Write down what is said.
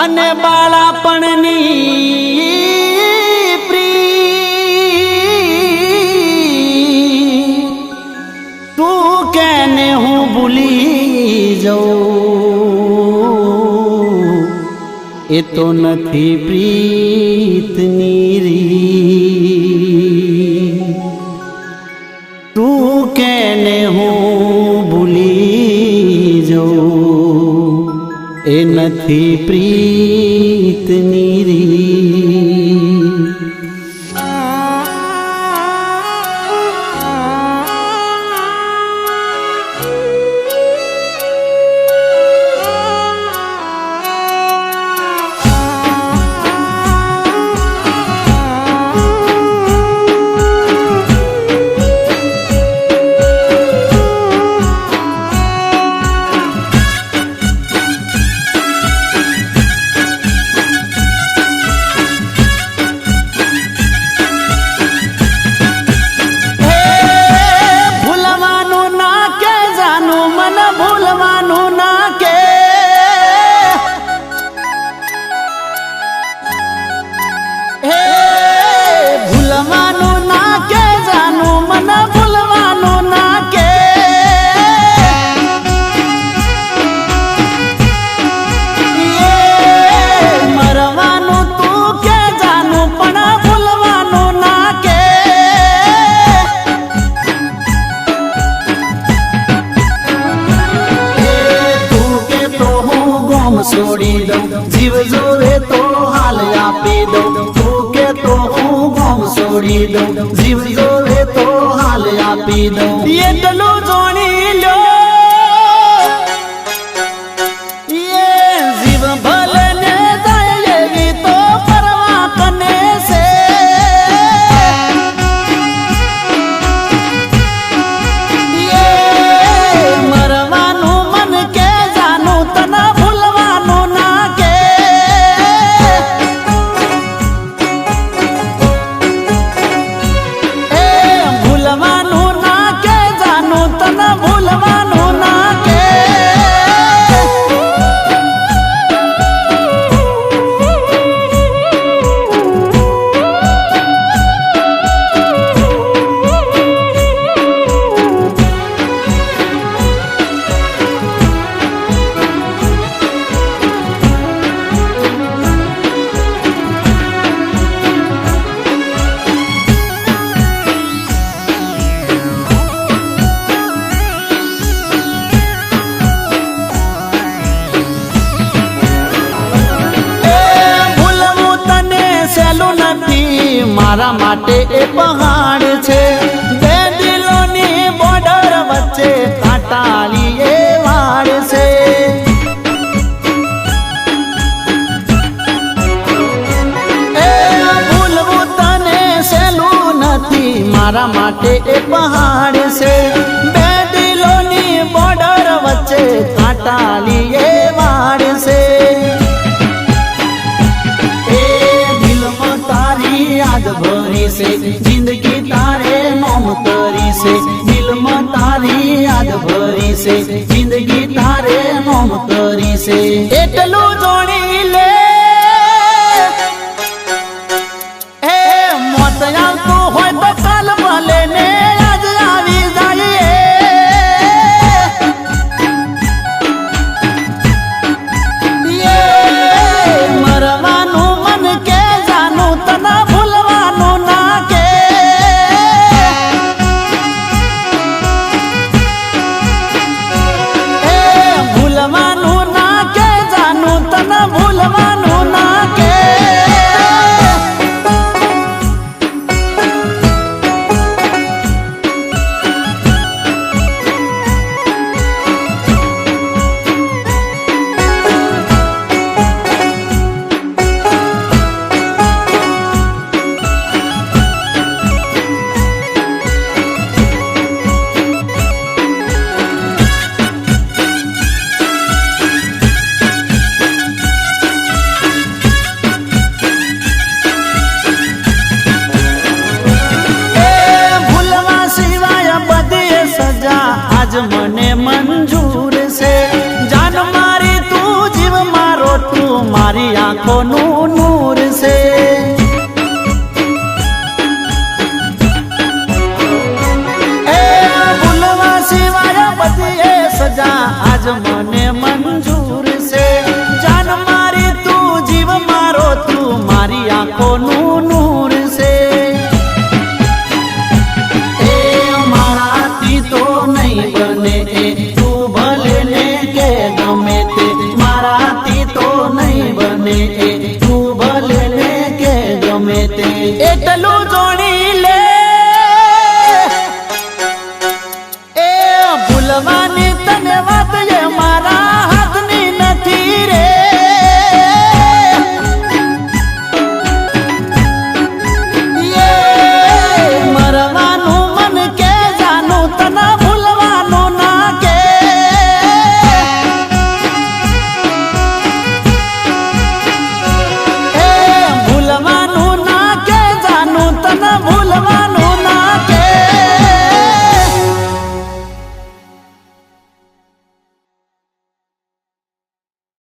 અને બાળાપણની તું કેને હું ભૂલી જઉં? એ તો નથી પ્રીતની રી તું કેને એ નથી પ્રીતની છોડી દઉં. જીવ જોવે તો હાલ આપી દઉં. તું કે તો હું ગોમ છોડી દઉં. જીવ જોવે તો હાલ આપી દઉં. એટલું જોણી મારા માટે એ પહાડ છે. બે દિલોની બોર્ડર વચ્ચે કાંટાળી એ વાડ છે. એ ભૂલવું તને સહેલું નથી. મારા માટે એ પહાડ છે. બે દિલોની બોર્ડર વચ્ચે કાંટાળી તરી છે દિલમાં તારી યાદ ભરી છે જિંદગી તારે નોમ કરી છે એટલું જોડી લે. હે મોત આવતું હોય તો કાલ મને મંજૂર છે. જાન મારી તું જીવ મારો તું મારી આંખોનું